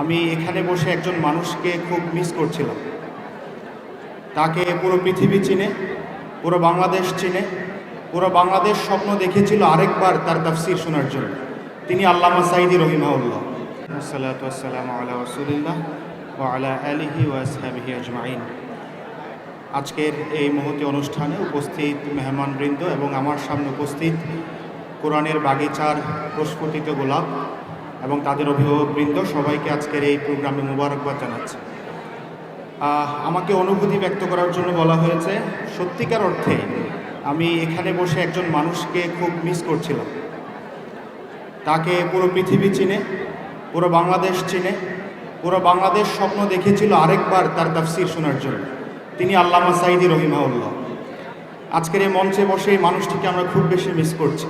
আমি এখানে বসে একজন মানুষকে খুব মিস করছিলাম। তাকে পুরো পৃথিবী চিনে পুরো বাংলাদেশ চিনে পুরো বাংলাদেশ স্বপ্ন দেখেছিল আরেকবার তার তাফসির শোনার জন্য। তিনি আল্লামা সাইদি রহিমাউল্লাহ আলা রাসূলিল্লাহ আলা আলিহি আজমাইন। আজকের এই মুহূর্তে অনুষ্ঠানে উপস্থিত মেহমানবৃন্দ এবং আমার সামনে উপস্থিত কোরআনের বাগিচার প্রস্ফুটিত গোলাপ এবং তাদের অভিভাবকবৃন্দ সবাইকে আজকের এই প্রোগ্রামে মুবারকবাদ জানাচ্ছি। আমাকে অনুভূতি ব্যক্ত করার জন্য বলা হয়েছে, সত্যিকার অর্থে আমি এখানে বসে একজন মানুষকে খুব মিস করছিলাম। তাকে পুরো পৃথিবী চিনে, পুরো বাংলাদেশ চিনে, পুরো বাংলাদেশ স্বপ্ন দেখেছিল আরেকবার তার তাফসির শোনার জন্য। তিনি আল্লামা সাইদি রহিমাউল্লাহ আজকের এই মঞ্চে বসে এই মানুষটিকে আমরা খুব বেশি মিস করছি।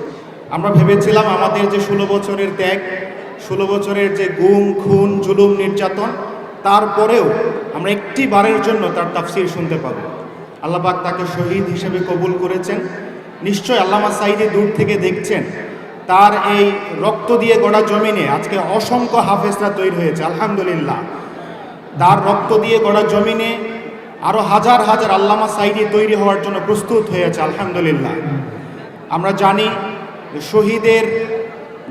আমরা ভেবেছিলাম আমাদের যে ষোলো বছরের ত্যাগ ষোলো বছরের যে গুম খুন, জুলুম, নির্যাতন, তারপরেও আমরা একটি বারের জন্য তার তাফসির শুনতে পাবো। আল্লাপাক তাকে শহীদ হিসেবে কবুল করেছেন। নিশ্চয় আল্লামা সাইদি দূর থেকে দেখছেন তার এই রক্ত দিয়ে গড়া জমিনে আজকে অসংখ্য হাফেজরা তৈরি হয়েছে, আলহামদুলিল্লাহ। তার রক্ত দিয়ে গড়া জমিনে আরও হাজার হাজার আল্লামা সাইদি তৈরি হওয়ার জন্য প্রস্তুত হয়েছে, আলহামদুলিল্লাহ। আমরা জানি শহীদের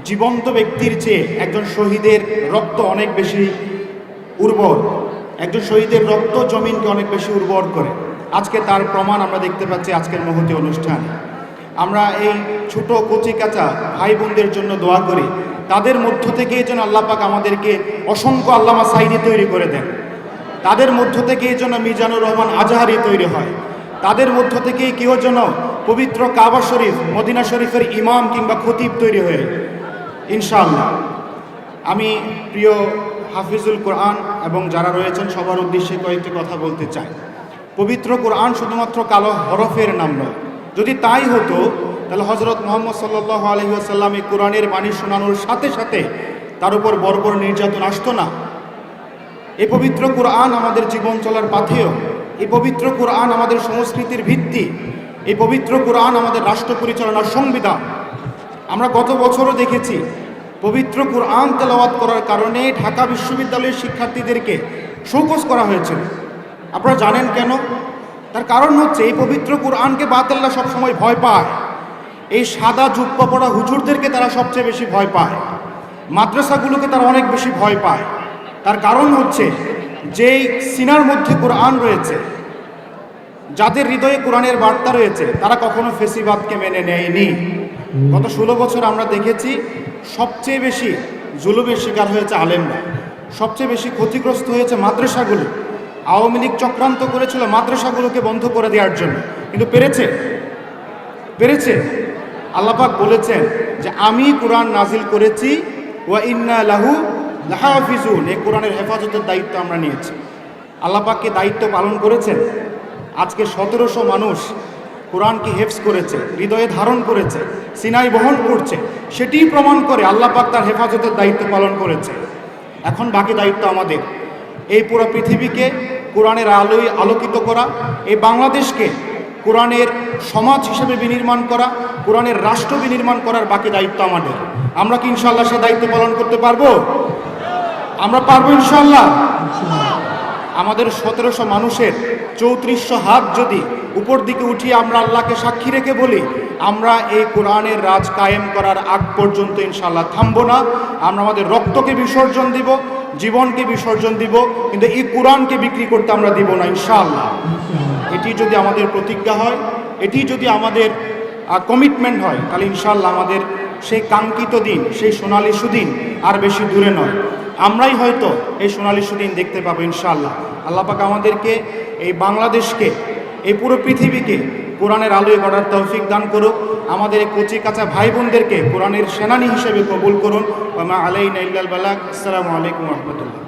জীবন্ত ব্যক্তির চেয়ে একজন শহীদের রক্ত অনেক বেশি উর্বর। একজন শহীদের রক্ত জমিনকে অনেক বেশি উর্বর করে। আজকে তার প্রমাণ আমরা দেখতে পাচ্ছি আজকের মহতি অনুষ্ঠান। আমরা এই ছোট কচি কাঁচা ভাই বোনদের জন্য দোয়া করি। তাদের মধ্য থেকে যেন আল্লাপাক আমাদেরকে অসংখ্য আল্লামা সাইদি তৈরি করে দেন। তাদের মধ্য থেকেই যেন মিজানুর রহমান আজহারি তৈরি হয়। তাদের মধ্য থেকেই কেউ যেন পবিত্র কাবা শরীফ, মদিনা শরীফের ইমাম কিংবা খতিব তৈরি হয়ে ইনশাআল্লাহ। আমি প্রিয় হাফিজুল কোরআন এবং যারা রয়েছেন, সবার উদ্দেশ্যে কয়েকটি কথা বলতে চাই। পবিত্র কোরআন শুধুমাত্র কালো হরফের নাম নয়। যদি তাই হতো, তাহলে হজরত মোহাম্মদ সাল্লাহ আলহিহাসাল্লাম এই কোরআনের বাণী শোনানোর সাথে সাথে তার উপর বর্বর নির্যাতন আসতো না। এই পবিত্র কোরআন আমাদের জীবন চলার পাথেয়। এই পবিত্র কোরআন আমাদের সংস্কৃতির ভিত্তি। এই পবিত্র কোরআন আমাদের রাষ্ট্র পরিচালনার সংবিধান। আমরা গত বছরও দেখেছি পবিত্র কোরআন তেলাওয়াত করার কারণে ঢাকা বিশ্ববিদ্যালয়ের শিক্ষার্থীদেরকে শোকস করা হয়েছিল। আপনারা জানেন কেন? তার কারণ হচ্ছে এই পবিত্র কোরআনকে বাতাল্লা সবসময় ভয় পায়। এই সাদা জুব্বা পড়া হুজুরদেরকে তারা সবচেয়ে বেশি ভয় পায়। মাদ্রাসাগুলোকে তারা অনেক বেশি ভয় পায়। তার কারণ হচ্ছে যেই সিনার মধ্যে কোরআন রয়েছে, যাদের হৃদয়ে কোরআনের বার্তা রয়েছে, তারা কখনো ফেসিবাদকে মেনে নেয়নি। গত ষোলো বছর আমরা দেখেছি সবচেয়ে বেশি জুলুমের শিকার হয়েছে আলেমরা। সবচেয়ে বেশি ক্ষতিগ্রস্ত হয়েছে মাদ্রাসাগুলো। আওয়ামী লীগ চক্রান্ত করেছিল মাদ্রাসাগুলোকে বন্ধ করে দেওয়ার জন্য। কিন্তু পেরেছে? পেরেছে? আল্লাপাক বলেছেন যে, আমি কোরআন নাজিল করেছি, ওয়া ইন্না লাহু লাহাফিজুন। এই কোরআনের হেফাজতের দায়িত্ব আমরা নিয়েছি। আল্লাপাককে দায়িত্ব পালন করেছেন? আজকে সতেরোশো মানুষ কোরআনকে হেফস করেছে, হৃদয়ে ধারণ করেছে, সিনাই বহন করছে, সেটিই প্রমাণ করে আল্লাপাক তার হেফাজতের দায়িত্ব পালন করেছে। এখন বাকি দায়িত্ব আমাদের। এই পুরো পৃথিবীকে কোরআনের আলোয় আলোকিত করা, এই বাংলাদেশকে কোরআনের সমাজ হিসেবে বিনির্মাণ করা, কোরআনের রাষ্ট্র বিনির্মাণ করার বাকি দায়িত্ব আমাদের। আমরা কি ইনশাল্লাহ সে দায়িত্ব পালন করতে পারব? আমরা পারব ইনশাল্লাহ আমাদের সতেরোশো মানুষের চৌত্রিশশো হাত যদি উপর দিকে উঠিয়ে আমরা আল্লাহকে সাক্ষী রেখে বলি, আমরা এই কোরআনের রাজ কায়েম করার আগ পর্যন্ত ইনশাল্লাহ থামবো না। আমরা আমাদের রক্তকে বিসর্জন দিব, জীবনকে বিসর্জন দিব, কিন্তু এই কোরআনকে বিক্রি করতে আমরা দিব না ইনশাআল্লাহ। এটি যদি আমাদের প্রতিজ্ঞা হয়, এটি যদি আমাদের কমিটমেন্ট হয়, তাহলে ইনশাআল্লাহ আমাদের সেই কাঙ্ক্ষিত দিন, সেই সোনালী সুদিন আর বেশি দূরে নয়। আমরাই হয়তো এই সোনালি সুদিন দেখতে পাবো ইনশাআল্লাহ। আল্লাপাক আমাদেরকে এই বাংলাদেশকে, এই পুরো পৃথিবীকে কোরআনের আলোয় গড়ার তৌফিক দান করুক। আমাদের এই কচি কাঁচা ভাই বোনদেরকে কোরআনের সেনানি হিসেবে কবুল করুন। ওমা আলাইনা বালাক আসসালামু আলাইকুম রহমতুল্লাহ।